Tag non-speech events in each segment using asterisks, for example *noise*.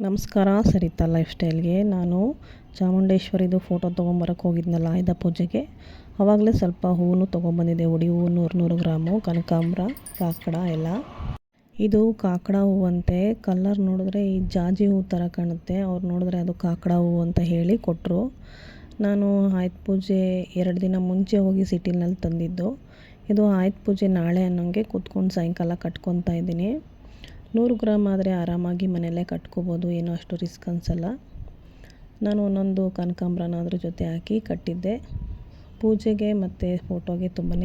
ನಮಸ್ಕಾರ, ಸರಿತಾ ಲೈಫ್ ಸ್ಟೈಲ್ಗೆ ನಾನು ಚಾಮುಂಡೇಶ್ವರಿದು ಫೋಟೋ ತೊಗೊಂಬರಕ್ಕೆ ಹೋಗಿದ್ನಲ್ಲ ಆಯುಧ ಪೂಜೆಗೆ. ಆವಾಗಲೇ ಸ್ವಲ್ಪ ಹೂವು ತೊಗೊಂಬಂದಿದ್ದೆ ಒಡಿ ಹೂವು ನೂರು ನೂರು ಗ್ರಾಮು, ಕನಕಾಂಬ್ರ, ಕಾಕಡ ಎಲ್ಲ. ಇದು ಕಾಕಡ ಹೂವಂತೆ ಕಲ್ಲರ್ ನೋಡಿದ್ರೆ ಈ ಜಾಜಿ ಹೂ ಥರ ಕಾಣುತ್ತೆ. ಅವ್ರು ನೋಡಿದ್ರೆ ಅದು ಕಾಕಡ ಹೂವು ಅಂತ ಹೇಳಿ ಕೊಟ್ಟರು ನಾನು ಆಯುಧ ಪೂಜೆ ಎರಡು ದಿನ ಮುಂಚೆ ಹೋಗಿ ಸಿಟಿನಲ್ಲಿ ತಂದಿದ್ದು. ಇದು ಆಯುಧ ಪೂಜೆ ನಾಳೆ ಅನ್ನೋಂಗೆ ಕೂತ್ಕೊಂಡು ಸಾಯಂಕಾಲ ಕಟ್ಕೊತಾ ಇದ್ದೀನಿ. ನೂರು ಗ್ರಾಮ್ ಆದರೆ ಆರಾಮಾಗಿ ಮನೆಯಲ್ಲೇ ಕಟ್ಕೋಬೋದು, ಏನೂ ಅಷ್ಟು ರಿಸ್ಕ್ ಅನಿಸಲ್ಲ. ನಾನು ಒಂದೊಂದು ಕನಕಾಂಬ್ರನ ಅದ್ರ ಜೊತೆ ಹಾಕಿ ಕಟ್ಟಿದ್ದೆ. ಪೂಜೆಗೆ ಮತ್ತು ಫೋಟೋಗೆ ತುಂಬಾ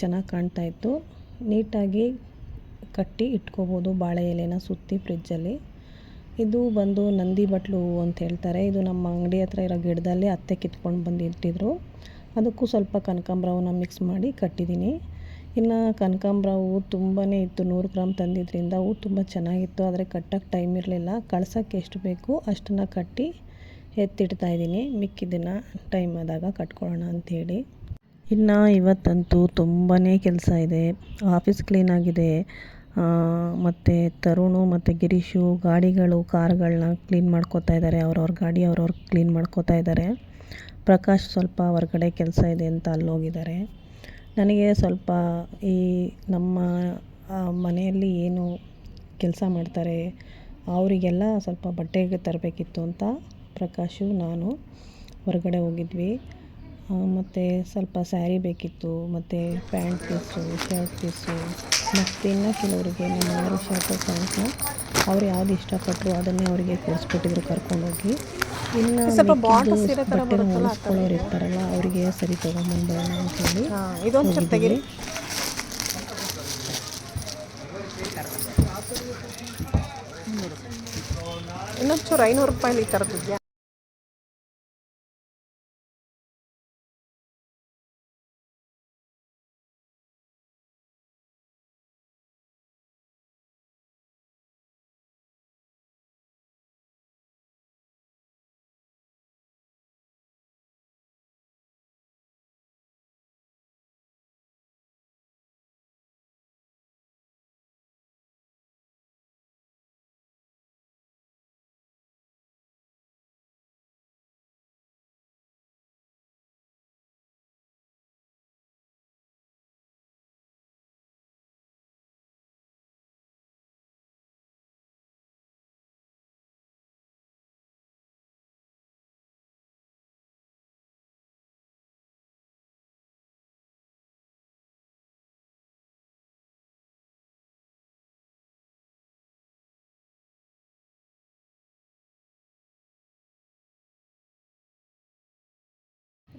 ಚೆನ್ನಾಗಿ ಕಾಣ್ತಾ ಇತ್ತು. ನೀಟಾಗಿ ಕಟ್ಟಿ ಇಟ್ಕೋಬೋದು ಬಾಳೆ ಎಲೆನ ಸುತ್ತಿ ಫ್ರಿಜ್ಜಲ್ಲಿ ಇದು ಬಂದು ನಂದಿ ಬಟ್ಲು ಅಂತ ಹೇಳ್ತಾರೆ. ಇದು ನಮ್ಮ ಅಂಗಡಿ ಹತ್ರ ಇರೋ ಗಿಡದಲ್ಲಿ ಅತ್ತೆ ಕಿತ್ಕೊಂಡು ಬಂದು ಇಟ್ಟಿದ್ರು ಅದಕ್ಕೂ ಸ್ವಲ್ಪ ಕನಕಾಂಬ್ರವನ್ನು ಮಿಕ್ಸ್ ಮಾಡಿ ಕಟ್ಟಿದ್ದೀನಿ. ಇನ್ನು ಕನಕಾಂಬ್ರ ಹೂವು ತುಂಬಾ ಇತ್ತು. ನೂರು ಗ್ರಾಮ್ ತಂದಿದ್ದರಿಂದ ಹೂವು ತುಂಬ ಚೆನ್ನಾಗಿತ್ತು. ಆದರೆ ಕಟ್ಟೋಕ್ಕೆ ಟೈಮ್ ಇರಲಿಲ್ಲ. ಕಳ್ಸೋಕ್ಕೆ ಎಷ್ಟು ಬೇಕು ಅಷ್ಟನ್ನು ಕಟ್ಟಿ ಎತ್ತಿಡ್ತಾ ಇದ್ದೀನಿ. ಮಿಕ್ಕಿದ್ದನ್ನು ಟೈಮ್ ಆದಾಗ ಕಟ್ಕೊಳ್ಳೋಣ ಅಂಥೇಳಿ ಇನ್ನು ಇವತ್ತಂತೂ ತುಂಬಾ ಕೆಲಸ ಇದೆ. ಆಫೀಸ್ ಕ್ಲೀನಾಗಿದೆ ಮತ್ತು ತರುಣು ಮತ್ತು ಗಿರೀಶು ಗಾಡಿಗಳು, ಕಾರ್ಗಳನ್ನ ಕ್ಲೀನ್ ಮಾಡ್ಕೋತಾ ಇದ್ದಾರೆ ಅವ್ರವ್ರ ಗಾಡಿ ಅವ್ರವ್ರು ಕ್ಲೀನ್ ಮಾಡ್ಕೋತಾ ಇದ್ದಾರೆ ಪ್ರಕಾಶ್ ಸ್ವಲ್ಪ ಹೊರಗಡೆ ಕೆಲಸ ಇದೆ ಅಂತ ಅಲ್ಲೋಗಿದ್ದಾರೆ. ನನಗೆ ಸ್ವಲ್ಪ ಈ ನಮ್ಮ ಮನೆಯಲ್ಲಿ ಏನು ಕೆಲಸ ಮಾಡ್ತಾರೆ, ಅವರಿಗೆಲ್ಲ ಸ್ವಲ್ಪ ಬಟ್ಟೆಗೆ ತರಬೇಕಿತ್ತು ಅಂತ ಪ್ರಕಾಶು, ನಾನು ಹೊರಗಡೆ ಹೋಗಿದ್ವಿ. ಮತ್ತು ಸ್ವಲ್ಪ ಸ್ಯಾರಿ ಬೇಕಿತ್ತು, ಮತ್ತು ಪ್ಯಾಂಟ್ ಪೀಸು, ಶರ್ಟ್ ಪೀಸು, ಮತ್ತು ಇನ್ನೂ ಕೆಲವರಿಗೆ ನಮ್ಮ ಶರ್ಟು ಪ್ಯಾಂಟ್ನ, ಅವ್ರು ಯಾವ್ದು ಇಷ್ಟಪಟ್ಟರು ಅದನ್ನೇ ಅವರಿಗೆ ಕೊಡಿಸ್ಬಿಟ್ಟಿದ್ರು ಕರ್ಕೊಂಡೋಗಿ. ಇನ್ನು ಆ ಥರ ಇರ್ತಾರಲ್ಲ ಅವರಿಗೆ ಸರಿ ತೊಗೊಂಬಂದೋಣ ಹೇಳಿ ಇದೊಂದು ತೆಗೀರಿ. ಇನ್ನೊಂದು ಚೂರು ಐನೂರು ರೂಪಾಯಿ ಈ ಥರದ್ದು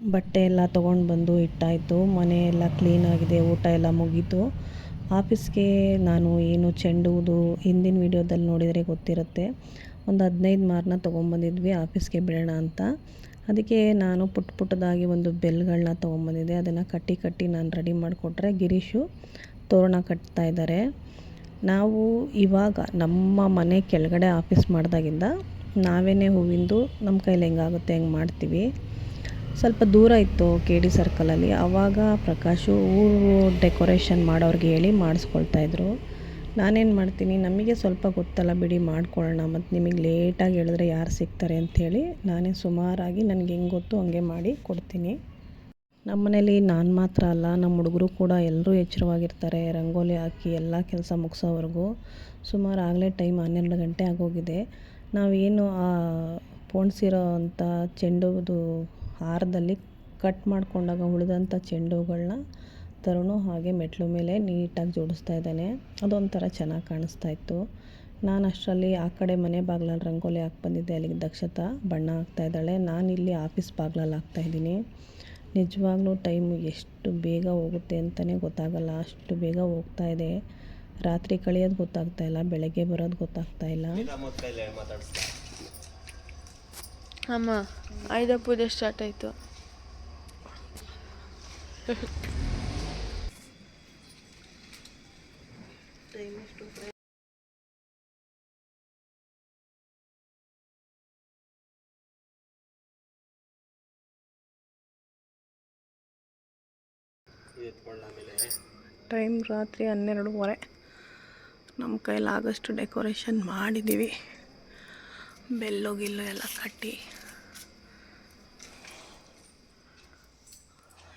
ಬಟ್ಟೆ ಎಲ್ಲ ತೊಗೊಂಡು ಬಂದು ಇಟ್ಟಾಯಿತು. ಮನೆ ಎಲ್ಲ ಕ್ಲೀನಾಗಿದೆ ಊಟ ಎಲ್ಲ ಮುಗೀತು. ಆಫೀಸ್ಗೆ ನಾನು ಏನು ಚೆಂಡುವುದು ಹಿಂದಿನ ವೀಡಿಯೋದಲ್ಲಿ ನೋಡಿದರೆ ಗೊತ್ತಿರುತ್ತೆ. ಒಂದು ಹದಿನೈದು ಮಾರನ್ನ ತೊಗೊಂಬಂದಿದ್ವಿ ಆಫೀಸ್ಗೆ ಬಿಡೋಣ ಅಂತ. ಅದಕ್ಕೆ ನಾನು ಪುಟ್ಟ ಪುಟ್ಟದಾಗಿ ಒಂದು ಬೆಲ್ಗಳನ್ನ ತೊಗೊಂಬಂದಿದ್ದೆ ಅದನ್ನು ಕಟ್ಟಿ ಕಟ್ಟಿ ನಾನು ರೆಡಿ ಮಾಡಿಕೊಟ್ರೆ ಗಿರೀಶು ತೋರಣ ಕಟ್ತಾ ಇದ್ದಾರೆ ನಾವು ಇವಾಗ ನಮ್ಮ ಮನೆ ಕೆಳಗಡೆ ಆಫೀಸ್ ಮಾಡಿದಾಗಿಂದ ನಾವೇ ಹೂವಿಂದು ನಮ್ಮ ಕೈಲಿ ಹೆಂಗಾಗುತ್ತೆ ಹೆಂಗೆ ಮಾಡ್ತೀವಿ. ಸ್ವಲ್ಪ ದೂರ ಇತ್ತು ಕೆ ಡಿ ಸರ್ಕಲಲ್ಲಿ ಆವಾಗ ಪ್ರಕಾಶು ಊರು ಡೆಕೋರೇಷನ್ ಮಾಡೋರಿಗೆ ಹೇಳಿ ಮಾಡಿಸ್ಕೊಳ್ತಾ ಮಾಡಿಸ್ಕೊಳ್ತಾಯಿದ್ರು ನಾನೇನು ಮಾಡ್ತೀನಿ, ನಮಗೆ ಸ್ವಲ್ಪ ಗೊತ್ತಲ್ಲ ಬಿಡಿ ಮಾಡ್ಕೊಳ್ಳೋಣ ಮತ್ತು ನಿಮಗೆ ಲೇಟಾಗಿ ಹೇಳಿದ್ರೆ ಯಾರು ಸಿಗ್ತಾರೆ ಅಂಥೇಳಿ ನಾನೇ ಸುಮಾರಾಗಿ ನನಗೆ ಹೆಂಗೆ ಗೊತ್ತು ಹಂಗೆ ಮಾಡಿ ಕೊಡ್ತೀನಿ. ನಮ್ಮ ಮನೇಲಿ ನಾನು ಮಾತ್ರ ಅಲ್ಲ ನಮ್ಮ ಹುಡುಗರು ಕೂಡ ಎಲ್ಲರೂ ಎಚ್ಚರವಾಗಿರ್ತಾರೆ, ರಂಗೋಲಿ ಹಾಕಿ ಎಲ್ಲ ಕೆಲಸ ಮುಗಿಸೋವರೆಗೂ. ಸುಮಾರು ಆಗಲೇ ಟೈಮ್ ಹನ್ನೆರಡು ಗಂಟೆ ಆಗೋಗಿದೆ. ನಾವೇನು ಪೋಣಿಸಿರೋ ಅಂಥ ಚೆಂಡುದು ಹಾರದಲ್ಲಿ ಕಟ್ ಮಾಡ್ಕೊಂಡಾಗ ಉಳಿದಂಥ ಚೆಂಡು ಹೂಗಳನ್ನ ತರುಣು ಹಾಗೆ ಮೆಟ್ಲು ಮೇಲೆ ನೀಟಾಗಿ ಜೋಡಿಸ್ತಾ ಇದ್ದಾನೆ. ಅದೊಂಥರ ಚೆನ್ನಾಗಿ ಕಾಣಿಸ್ತಾ ಇತ್ತು. ನಾನು ಅಷ್ಟರಲ್ಲಿ ಆ ಕಡೆ ಮನೆ ಬಾಗ್ಲಲ್ಲಿ ರಂಗೋಲಿ ಹಾಕಿ ಬಂದಿದ್ದೆ. ಅಲ್ಲಿಗೆ ದಕ್ಷತಾ ಬಣ್ಣ ಹಾಕ್ತಾ ಇದ್ದಾಳೆ. ನಾನು ಇಲ್ಲಿ ಆಫೀಸ್ ಬಾಗ್ಲಲ್ಲಿ ಹಾಕ್ತಾಯಿದ್ದೀನಿ ನಿಜವಾಗ್ಲೂ ಟೈಮು ಎಷ್ಟು ಬೇಗ ಹೋಗುತ್ತೆ ಅಂತಲೇ ಗೊತ್ತಾಗಲ್ಲ. ಅಷ್ಟು ಬೇಗ ಹೋಗ್ತಾ ಇದೆ. ರಾತ್ರಿ ಕಳೆಯೋದು ಗೊತ್ತಾಗ್ತಾ ಇಲ್ಲ. ಬೆಳಗ್ಗೆ ಬರೋದು ಗೊತ್ತಾಗ್ತಾ ಇಲ್ಲ. ಅಮ್ಮ ಆಯುಧ ಪೂಜೆ ಸ್ಟಾರ್ಟ್ ಆಯಿತು. ಟೈಮ್ ರಾತ್ರಿ ಹನ್ನೆರಡೂವರೆ. ನಮ್ಮ ಕೈಲಾಗಷ್ಟು ಡೆಕೋರೇಷನ್ ಮಾಡಿದ್ದೀವಿ ಬೆಲ್ಲು ಗಿಲ್ಲು ಎಲ್ಲ ಕಟ್ಟಿ.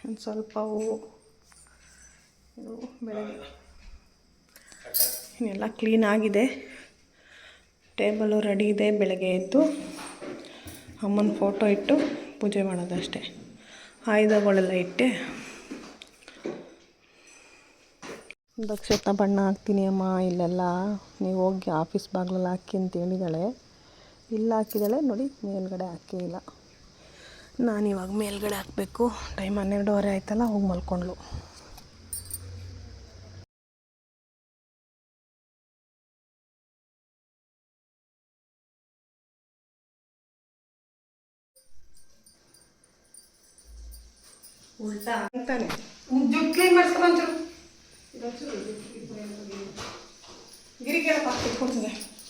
ಒಂದು ಸ್ವಲ್ಪ ಹೂವು ಇದು ಬೆಳಗ್ಗೆ. ಇನ್ನೆಲ್ಲ ಕ್ಲೀನ್ ಆಗಿದೆ. ಟೇಬಲು ರೆಡಿ ಇದೆ ಬೆಳಗ್ಗೆ ಎದ್ದು. ಅಮ್ಮನ ಫೋಟೋ ಇಟ್ಟು ಪೂಜೆ ಮಾಡೋದಷ್ಟೇ ಆಯುಧಗಳೆಲ್ಲ ಇಟ್ಟೆ. ದಕ್ಷತ ಬಣ್ಣ ಹಾಕ್ತೀನಿ ಅಮ್ಮ ಇಲ್ಲೆಲ್ಲ. ನೀವು ಹೋಗಿ ಆಫೀಸ್ ಬಾಗಿಲಲ್ಲಿ ಹಾಕಿ ಅಂತ ಹೇಳಿದಾಳೆ. ಇಲ್ಲ ಹಾಕಿದಾಳೆ ನೋಡಿ ಮೇಲ್ಗಡೆ ಹಾಕೇ ಇಲ್ಲ. ನಾನು ಇವಾಗ ಮೇಲ್ಗಡೆ ಹಾಕಬೇಕು. ಟೈಮ್ ಹನ್ನೆರಡುವರೆ ಆಯ್ತಲ್ಲ ಹೋಗಿ ಮಲ್ಕೊಂಡ್ಳು ಅಂತಾನೆ. ಜುಟ್ ಕ್ಲೀನ್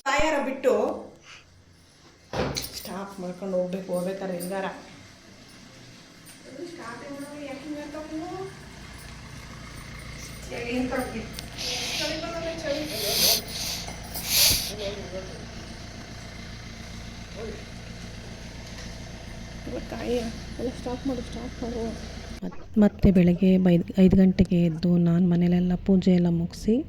ತಾಯಾರ ಬಿಟ್ಟು ಸ್ಟಾಪ್ ಮಾಡ್ಕೊಂಡು ಹೋಗ್ಬೇಕು ಹೋಗ್ಬೇಕಾರೆ ಹೆಂಗಾರ. ಸ್ಟಾಪ್ ಮಾಡು ಸ್ಟಾಪ್ ಮಾಡು. ಮತ್- ಮತ್ತೆ ಬೆಳಗ್ಗೆ ಬೈ ಐದು ಗಂಟೆಗೆ ಎದ್ದು ನಾನು ಮನೇಲೆಲ್ಲ ಪೂಜೆ ಎಲ್ಲ ಮುಗಿಸಿ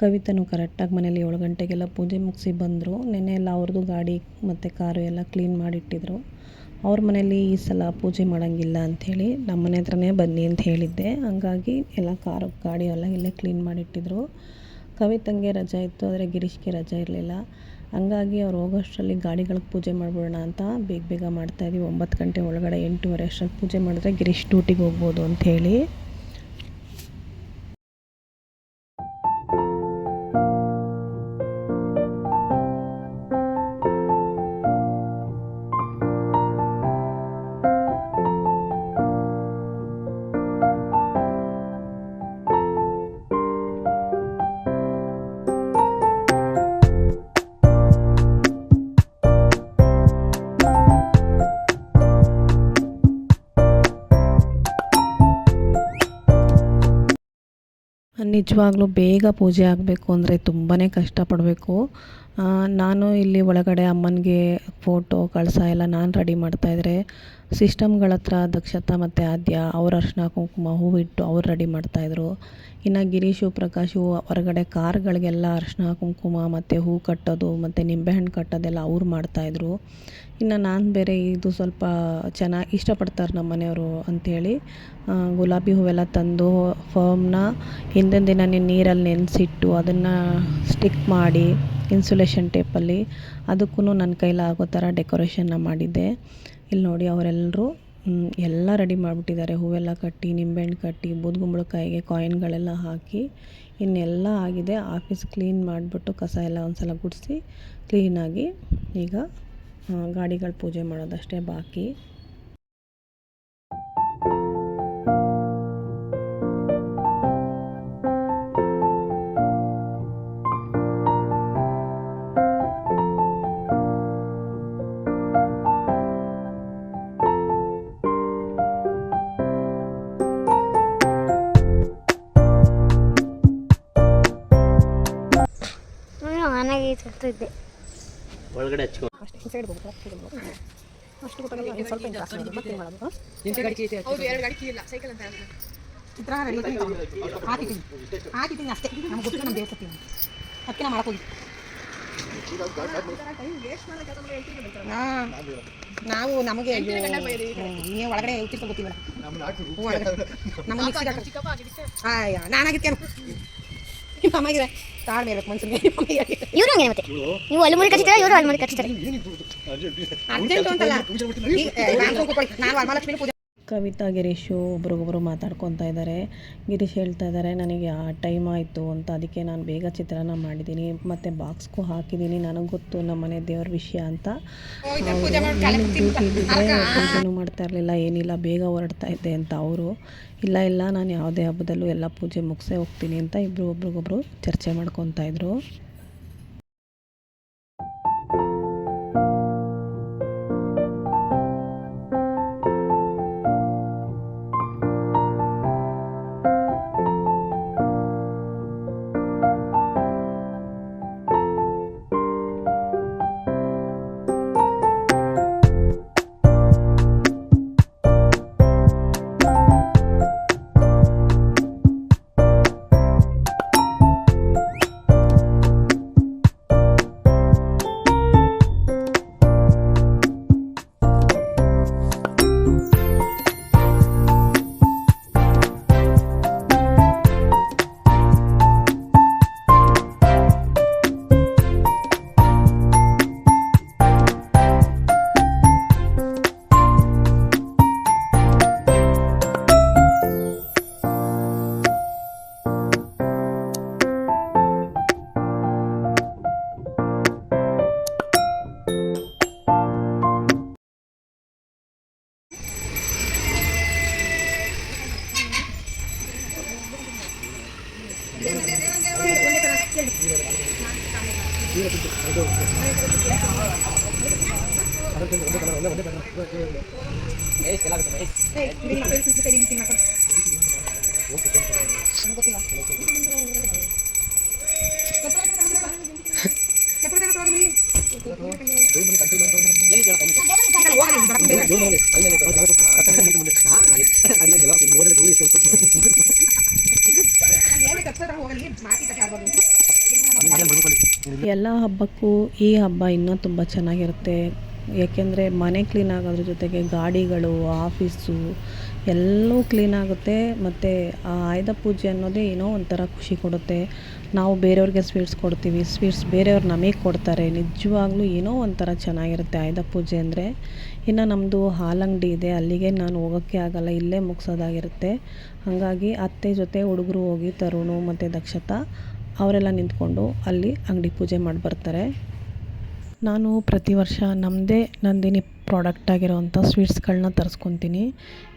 ಕವಿತನು ಕರೆಕ್ಟಾಗಿ ಮನೇಲಿ ಏಳು ಗಂಟೆಗೆಲ್ಲ ಪೂಜೆ ಮುಗಿಸಿ ಬಂದರು. ನೆನ್ನೆ ಎಲ್ಲ ಅವ್ರದ್ದು ಗಾಡಿ ಮತ್ತು ಕಾರು ಎಲ್ಲ ಕ್ಲೀನ್ ಮಾಡಿಟ್ಟಿದ್ರು. ಅವ್ರ ಮನೇಲಿ ಈ ಸಲ ಪೂಜೆ ಮಾಡೋಂಗಿಲ್ಲ ಅಂಥೇಳಿ ನಮ್ಮ ಮನೆ ಹತ್ರನೇ ಬನ್ನಿ ಅಂತ ಹೇಳಿದ್ದೆ. ಹಂಗಾಗಿ ಎಲ್ಲ ಕಾರು, ಗಾಡಿ ಎಲ್ಲ ಇಲ್ಲೇ ಕ್ಲೀನ್ ಮಾಡಿಟ್ಟಿದ್ರು. ಕವಿತಂಗೆ ರಜೆ ಇತ್ತು, ಆದರೆ ಗಿರೀಶ್ಗೆ ರಜೆ ಇರಲಿಲ್ಲ. ಹಂಗಾಗಿ ಅವ್ರು ಹೋಗೋಷ್ಟರಲ್ಲಿ ಗಾಡಿಗಳಿಗೆ ಪೂಜೆ ಮಾಡಿಬಿಡೋಣ ಅಂತ ಬೇಗ ಬೇಗ ಮಾಡ್ತಾಯಿದ್ವಿ ಒಂಬತ್ತು ಗಂಟೆ ಒಳಗಡೆ ಎಂಟೂವರೆ ಅಷ್ಟರಲ್ಲಿ ಪೂಜೆ ಮಾಡಿದ್ರೆ ಗಿರೀಶ್ ಡ್ಯೂಟಿಗೆ ಹೋಗ್ಬೋದು ಅಂಥೇಳಿ. ನಿಜವಾಗ್ಲೂ ಬೇಗ ಪೂಜೆ ಆಗಬೇಕು ಅಂದರೆ ತುಂಬಾ ಕಷ್ಟಪಡಬೇಕು. ನಾನು ಇಲ್ಲಿ ಒಳಗಡೆ ಅಮ್ಮನಿಗೆ ಫೋಟೋ ಕಳಸ ಎಲ್ಲ ನಾನು ರೆಡಿ ಮಾಡ್ತಾಯಿದ್ರೆ ಸಿಸ್ಟಮ್ಗಳ ಹತ್ರ ದಕ್ಷತಾ ಮತ್ತು ಆದ್ಯ ಅವ್ರ ಅರ್ಶಿನ ಕುಂಕುಮ ಹೂವಿಟ್ಟು ಅವ್ರು ರೆಡಿ ಮಾಡ್ತಾಯಿದ್ರು ಇನ್ನು ಗಿರೀಶು ಪ್ರಕಾಶು ಹೊರಗಡೆ ಕಾರ್ಗಳಿಗೆಲ್ಲ ಅರ್ಶಿನ ಕುಂಕುಮ ಮತ್ತು ಹೂ ಕಟ್ಟೋದು ಮತ್ತು ನಿಂಬೆಹಣ್ಣು ಕಟ್ಟೋದೆಲ್ಲ ಅವ್ರು ಮಾಡ್ತಾಯಿದ್ರು ಇನ್ನು ನಾನು ಬೇರೆ ಇದು ಸ್ವಲ್ಪ ಚೆನ್ನಾಗಿ ಇಷ್ಟಪಡ್ತಾರೆ ನಮ್ಮ ಮನೆಯವರು ಅಂಥೇಳಿ ಗುಲಾಬಿ ಹೂವೆಲ್ಲ ತಂದು ಫರ್ಮ್ನ ಹಿಂದಿನ ದಿನವೇ ನೀರಲ್ಲಿ ನೆನೆಸಿಟ್ಟು ಅದನ್ನು ಸ್ಟಿಕ್ ಮಾಡಿ ಇನ್ಸುಲೇಷನ್ ಟೇಪಲ್ಲಿ ಅದಕ್ಕೂ ನನ್ನ ಕೈಲಾಗೋ ಥರ ಡೆಕೋರೇಷನ್ನ ಮಾಡಿದ್ದೆ. ಇಲ್ಲಿ ನೋಡಿ ಅವರೆಲ್ಲರೂ ಎಲ್ಲ ರೆಡಿ ಮಾಡಿಬಿಟ್ಟಿದ್ದಾರೆ. ಹೂವೆಲ್ಲ ಕಟ್ಟಿ, ನಿಂಬೆಹಣ್ಣು ಕಟ್ಟಿ ಬೂದುಗುಂಬಳಕಾಯಿಗೆ ಕಾಯಿನ್ಗಳೆಲ್ಲ ಹಾಕಿ ಇನ್ನೆಲ್ಲ ಆಗಿದೆ. ಆಫೀಸ್ ಕ್ಲೀನ್ ಮಾಡಿಬಿಟ್ಟು ಕಸ ಎಲ್ಲ ಒಂದು ಸಲ ಗುಡಿಸಿ ಕ್ಲೀನಾಗಿ ಈಗ ಗಾಡಿಗಳ ಪೂಜೆ ಮಾಡೋದಷ್ಟೇ ಬಾಕಿ. ಒಳಗಡೆ ಹಚ್ಕೊ ಅಷ್ಟು ಸೈಡ್ ಅಷ್ಟು ಗೊತ್ತಾಗಲ್ಲ ಒಂದು ಸ್ವಲ್ಪ ಇಂಟ್ರೆಸ್ಟ್ ಮಾಡೋದು ಮತ್ತೆ ಮಾಡೋದು ಚಿತ್ರಾನ್ನ ರೆಡಿ ಹಾಕಿದ್ದೀನಿ ಹಾಕಿದ್ದೀನಿ ಅಷ್ಟೇ. ನಮ್ಗೆ ಗೊತ್ತಿಲ್ಲ ನಮ್ಮ ದೇವಸ್ಥಾನ ಅದಕ್ಕೆ ನಾವು ಮಾಡಕ್ಕೆ ನಾವು ನಮಗೆ ನೀವು ಒಳಗಡೆ ಉತ್ತಿರ್ಕೊಂಡು ಗೊತ್ತಿಲ್ಲ ನಮ್ಮ ಮಿಕ್ಸಿಗೆ ಆಗಿದೆ. ತಾಳ್ಮೆ ಬೇಕು ಮನ್ಸಿಗೆ ಇವ್ರು ಹಂಗೆ ಮತ್ತೆ? ನೀವು ಅಲ್ಲಿ ಮುರಿ ಕಚ್ಚಿತಾರೆ ಇವರು ಅಲ್ಲಿ ಮುರಿ ಕಚ್ಚಿತಾರೆ ಅರ್ಜೆಂಟ್ ಅಂತಲ್ಲ. ನಾನು ವರಮಹಾಲಕ್ಷ್ಮಿ ಪೂಜೆ ಕವಿತಾ ಗಿರೀಶು ಒಬ್ರಿಗೊಬ್ರು ಮಾತಾಡ್ಕೊತಾ ಇದ್ದಾರೆ. ಗಿರೀಶ್ ಹೇಳ್ತಾ ಇದ್ದಾರೆ ನನಗೆ ಆ ಟೈಮ್ ಆಯಿತು ಅಂತ. ಅದಕ್ಕೆ ನಾನು ಬೇಗ ಚಿತ್ರಾನ್ನ ಮಾಡಿದ್ದೀನಿ. ಮತ್ತು ಬಾಕ್ಸ್ಗೂ ಹಾಕಿದ್ದೀನಿ. ನನಗೆ ಗೊತ್ತು ನಮ್ಮ ಮನೆ ದೇವ್ರ ವಿಷಯ ಅಂತ. ಡ್ಯೂಟಿ ಇದ್ದಿದ್ರೆ ಪೂಜೆನೂ ಮಾಡ್ತಾ ಇರಲಿಲ್ಲ. ಏನಿಲ್ಲ ಬೇಗ ಹೊರಡ್ತಾ ಇದ್ದೆ ಅಂತ ಅವರು. ಇಲ್ಲ ಇಲ್ಲ ನಾನು ಯಾವುದೇ ಹಬ್ಬದಲ್ಲೂ ಎಲ್ಲ ಪೂಜೆ ಮುಗಿಸೇ ಹೋಗ್ತೀನಿ ಅಂತ ಇಬ್ಬರು ಒಬ್ರಿಗೊಬ್ರು ಚರ್ಚೆ ಮಾಡ್ಕೊತಾ ಇದ್ರು. ಎಲ್ಲ ಹಬ್ಬಕ್ಕೂ ಈ ಹಬ್ಬ ಇನ್ನೂ ತುಂಬ ಚೆನ್ನಾಗಿರುತ್ತೆ. ಏಕೆಂದರೆ ಮನೆ ಕ್ಲೀನ್ ಆಗೋದ್ರ ಜೊತೆಗೆ ಗಾಡಿಗಳು ಆಫೀಸು ಎಲ್ಲವೂ ಕ್ಲೀನ್ ಆಗುತ್ತೆ. ಮತ್ತು ಆ ಆಯುಧ ಪೂಜೆ ಅನ್ನೋದೇ ಏನೋ ಒಂಥರ ಖುಷಿ ಕೊಡುತ್ತೆ. ನಾವು ಬೇರೆಯವ್ರಿಗೆ ಸ್ವೀಟ್ಸ್ ಕೊಡ್ತೀವಿ. ಸ್ವೀಟ್ಸ್ ಬೇರೆಯವ್ರು ನಮಗೆ ಕೊಡ್ತಾರೆ. ನಿಜವಾಗ್ಲೂ ಏನೋ ಒಂಥರ ಚೆನ್ನಾಗಿರುತ್ತೆ ಆಯುಧ ಪೂಜೆ ಅಂದರೆ. ಇನ್ನು ನಮ್ಮದು ಹಾಲಂಗಡಿ ಇದೆ. ಅಲ್ಲಿಗೆ ನಾನು ಹೋಗೋಕ್ಕೆ ಆಗಲ್ಲ. ಇಲ್ಲೇ ಮುಗಿಸೋದಾಗಿರುತ್ತೆ. ಹಾಗಾಗಿ ಅತ್ತೆ ಜೊತೆ ಹುಡುಗರು ಹೋಗಿ ತರುಣು, ಮತ್ತು ದಕ್ಷತಾ ಅವರೆಲ್ಲ ನಿಂತ್ಕೊಂಡು ಅಲ್ಲಿ ಅಂಗಡಿ ಪೂಜೆ ಮಾಡಿ ಬರ್ತಾರೆ ನಾನು ಪ್ರತಿ ವರ್ಷ ನಮ್ಮದೇ ನಂದಿನಿ ಪ್ರಾಡಕ್ಟ್ ಆಗಿರೋವಂಥ ಸ್ವೀಟ್ಸ್ಗಳನ್ನ ತರಿಸ್ಕೊತೀನಿ.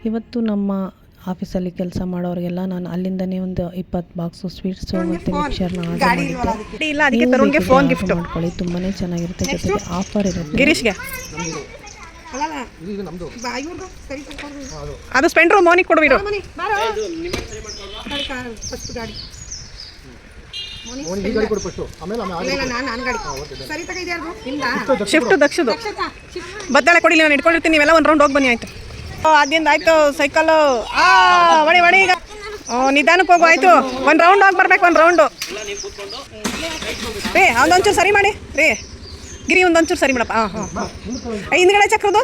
ಇವತ್ತು ನಮ್ಮ ಆಫೀಸಲ್ಲಿ ಕೆಲಸ ಮಾಡೋರಿಗೆಲ್ಲ ನಾನು ಅಲ್ಲಿಂದನೇ ಒಂದು ಇಪ್ಪತ್ತು ಬಾಕ್ಸು ಸ್ವೀಟ್ಸು ಮತ್ತು ಮಿಕ್ಸರ್ನ ಆರ್ಡರ್ ಮಾಡಿದ್ದೆ. ಫೋನ್ ಗಿಫ್ಟ್ ಮಾಡ್ಕೊಳ್ಳಿ? ತುಂಬಾ ಚೆನ್ನಾಗಿರುತ್ತೆ. ಜೊತೆಗೆ ಆಫರ್ ಇರುತ್ತೆ. ಗಿರೀಶ್ಗೆ. ಅದು ಸ್ಪೆಂಡ್ರು ಮೋನಿಗೆ ಕೊಡ್ಬಿಡು ಗಾಡಿ ಫಸ್ಟ್ ಶಿಫ್ಟ್ ದಕ್ಷದು ಬದ್ದಾಳೆ ಕೊಡಿ ನಾನು ಇಟ್ಕೊಂಡಿರ್ತೀನಿ. ನೀವೆಲ್ಲ ಒಂದು ರೌಂಡ್ ಹೋಗಿ ಬನ್ನಿ ಆಯ್ತು. ಅದಿಂದ ಆಯ್ತು ಸೈಕಲ್ ಆ ಒಡಿ ಹೊಡಿ ಈಗ. ಓ ನಿಧಾನಕ್ಕೆ ಹೋಗು ಆಯ್ತು. ಒಂದು ರೌಂಡ್ ಹೋಗಿ ಬರ್ಬೇಕು ಒಂದು ರೌಂಡು ರೀ ಒಂದೊಂಚೂರು ಸರಿ ಮಾಡಿ. ರೀ ಗಿರಿ ಒಂದೊಂಚೂರು ಸರಿ ಮಾಡಪ್ಪ. ಹಾಂ. ಹಾಂ ಹಿಂದ್ಗಡೆ ಚಕ್ರದು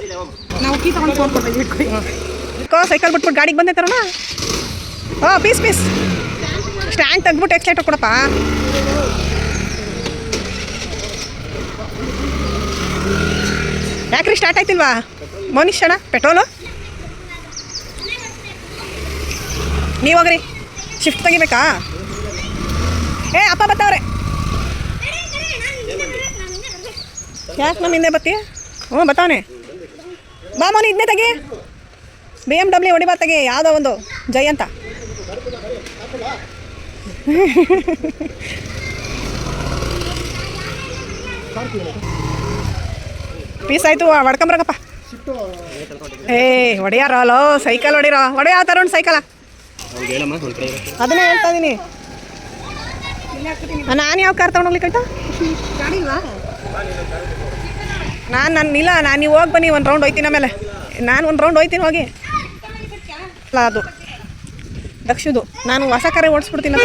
ನಾವು ಕೀ ತಗೊಂಡು ಫೋನ್ ಕೊಡ್ತೀವಿ ಇಟ್ಕೊಳ್ಳಿ ಕೋ ಸೈಕಲ್ ಬಿಟ್ಬಿಟ್ಟು ಗಾಡಿಗೆ ಬಂದೆ ತರೋಣ? ಓ ಪೀಸ್ ಪೀಸ್. ಸ್ಟ್ಯಾಂಡ್ ತಂದ್ಬಿಟ್ಟು ಎಕ್ಸ್ಲೈಟ್ ಕೊಡಪ್ಪ ಯಾಕ್ರಿ ಸ್ಟಾರ್ಟ್ ಆಯ್ತಿಲ್ವಾ? ಮೋನಿಶ್ ಅಣ್ಣ, ಪೆಟ್ರೋಲು? ನೀವು ಹೋಗ್ರಿ. ಶಿಫ್ಟ್ ತೆಗಿಬೇಕಾ? ಏ, ಅಪ್ಪ ಬತ್ತವ್ರೆ. ಯಾಕೆ ನಮ್ಮ ಹಿಂದೆ ಬತ್ತಿ? ಹ್ಞೂ, ಬತ್ತಾವನೆ. ಬಾ ಮೋನಿ ಇದನ್ನೇ ತೆಗಿ. ಬಿ ಎಂ ಡಬ್ಲ್ಯೂ ಹೊಡಿಬಾ ತೆಗಿ, ಯಾವುದೋ ಒಂದು, ಜೈ ಅಂತ. *laughs* ಪೀಸ್ ಆಯ್ತು ಹೊಡ್ಕೊಂಬರಕಪ್ಪ ಏ ಹೊಡೆಯಾರಲ್ಲೋ ಸೈಕಲ್ ಹೊಡಿರ ಹೊಡೆಯ ತರೋಣ ಸೈಕಲ. ಅದನ್ನೇ ಹೇಳ್ತಾ ಇದೀನಿ. ನಾನು ಯಾವ ಕಾರ್ ತಗೊಂಡೋಗ್ಲಿ ಕಟ್ಟ ಗಾಡಿ ನಾನು ನನ್ನ ಇಲ್ಲ, ನಾನು, ನೀವು ಹೋಗಿ ಬನ್ನಿ, ಒಂದು ರೌಂಡ್ ಹೋಯ್ತೀನಿ ಆಮೇಲೆ. ನಾನು ಒಂದು ರೌಂಡ್ ಹೋಯ್ತೀನಿ, ಹೋಗಿ. ಅಲ್ಲ, ಅದು. ದಕ್ಷದು ನಾನು ಹೊಸ ಕರೆ ಓಡಿಸ್ಬಿಡ್ತೀನಿ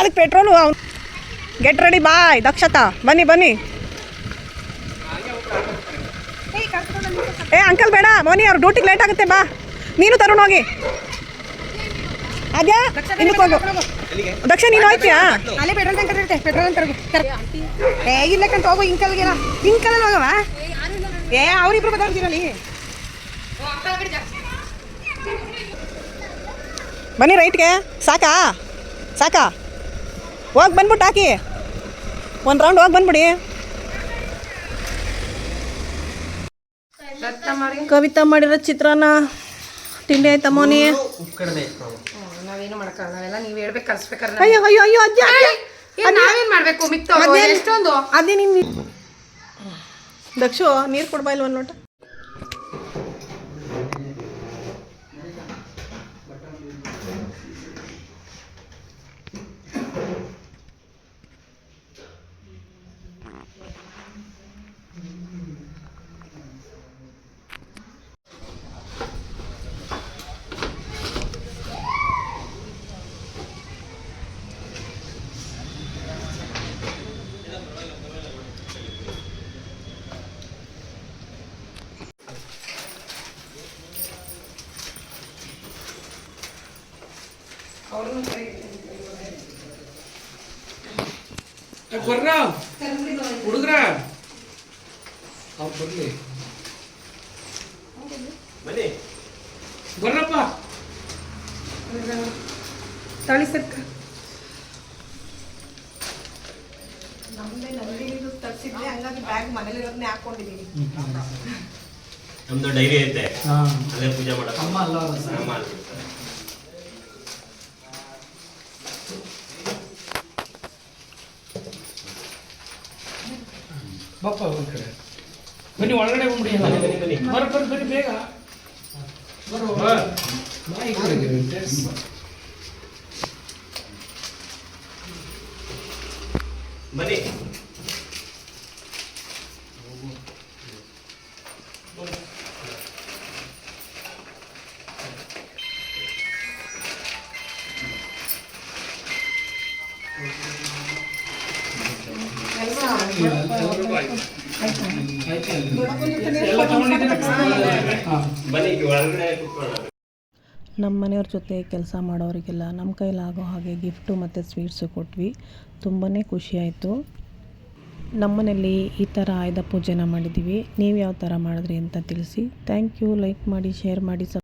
ಅದಕ್ಕೆ ಪೆಟ್ರೋಲು ಅವ್ನು. ಗೆಟ್ ರೆಡಿ ಬಾಯ್ ದಕ್ಷತಾ ಬನ್ನಿ ಬನ್ನಿ. ಏ ಅಂಕಲ್ ಬೇಡ. ಮೋನಿ ಅವ್ರು ಡ್ಯೂಟಿಗೆ ಲೇಟ್ ಆಗುತ್ತೆ ಬಾ. ನೀನು ತರುಣ್ ಹೋಗಿ. ಅದ್ಯಾ ಇನ್ನಕ್ಕೆ ಹೋಗು. ದಕ್ಷ ನೀನು ಹೋಯ್ತೀಯಾ? ಅಲ್ಲೇ ಪೆಟ್ರೋಲ್ ಟ್ಯಾಂಕರ್ ಇರುತ್ತೆ. ಪೆಟ್ರೋಲ್ ಟ್ಯಾಂಕರ್ ಏ ಇಲ್ಲಕ್ಕಂತ ಹೋಗು ಇಂಕಲ್ಗೆಲ್ಲ. ಇಂಕಲಲ್ಲಿ ಹೋಗವ? ಏ ಅವರಿಬ್ರು ಬದಲಾಗ್ತೀರಲ್ಲಿ ಬನ್ನಿ ರೈಟ್ಗೆ ಸಾಕಾ? ಸಾಕಾ? ಹೋಗಿ ಬಂದ್ಬಿಟ್ಟು ಹಾಕಿ. ಒಂದು ರೌಂಡ್ ಹೋಗಿ ಬಂದ್ಬಿಡಿ. ಕವಿತಾ ಮಾಡಿರೋ ಚಿತ್ರಾನ್ನ. ತಿಂಡಿ ಆಯ್ತಾ ಮೋನಿ? ನಾವೇನು ಮಾಡಕ್ಕಾಗಲ್ಲ ನಾವೆಲ್ಲ ನೀವು ಹೇಳ್ಬೇಕು ಅಯ್ಯೋ ಅಯ್ಯೋ ಅಯ್ಯೋ ಅಜ್ಜ ನಾವೇನು ಮಾಡ್ಬೇಕು? ಮಿಕ್ತ ಅದೇ ನಿನ್ನ ದಕ್ಷು ನೀರು ಕೊಡ್ಬಾ ಇಲ್ವ ಒಂದು ಬರ್ರ ಹುಡುಗ್ರ ಅವ್ರು ಬರ್ಲಿ ಬರ್ರಪ್ಪ ತಳಿ ಸರ್ಕ ತರಿಸಿದ್ದೆ ಹಂಗಾಗಿ ಬ್ಯಾಗ್ ಮನೇಲಿರೋದನ್ನೇ ಹಾಕೊಂಡಿದ್ದೀನಿ ನಮ್ದು ಡೈರಿ ಐತೆ ಅಲ್ಲೇ ಪೂಜೆ ಮಾಡೋದು ಅಮ್ಮ ಅಲ್ಲ. ಅಮ್ಮ ಅನ್ಬಿಡ್ತಾರೆ. ಬಪ್ಪ ಒಂದ್ ಕಡೆ. ಬನ್ನಿ ಒಳಗಡೆ ಬಂದ್ಬಿಡಿ. ಬರ ಬರ್ರಿ ಬನ್ನಿ ಬೇಗ. ಬರೋ. ಬನ್ನಿ. ನಮ್ಮ ಮನೆಯವ್ರ ಜೊತೆ ಕೆಲಸ ಮಾಡೋರಿಗೆಲ್ಲ ನಮ್ಮ ಕೈಲಾಗೋ ಹಾಗೆ ಗಿಫ್ಟು ಮತ್ತು ಸ್ವೀಟ್ಸು ಕೊಟ್ವಿ. ತುಂಬಾ ಖುಷಿ ಆಯಿತು. ನಮ್ಮನೇಲಿ ಈ ಥರ ಆಯುಧ ಪೂಜೆನ ಮಾಡಿದ್ದೀವಿ. ನೀವು ಯಾವ ಥರ ಮಾಡಿದ್ರಿ ಅಂತ ತಿಳಿಸಿ. Thank you. ಲೈಕ್ ಮಾಡಿ, ಶೇರ್ ಮಾಡಿ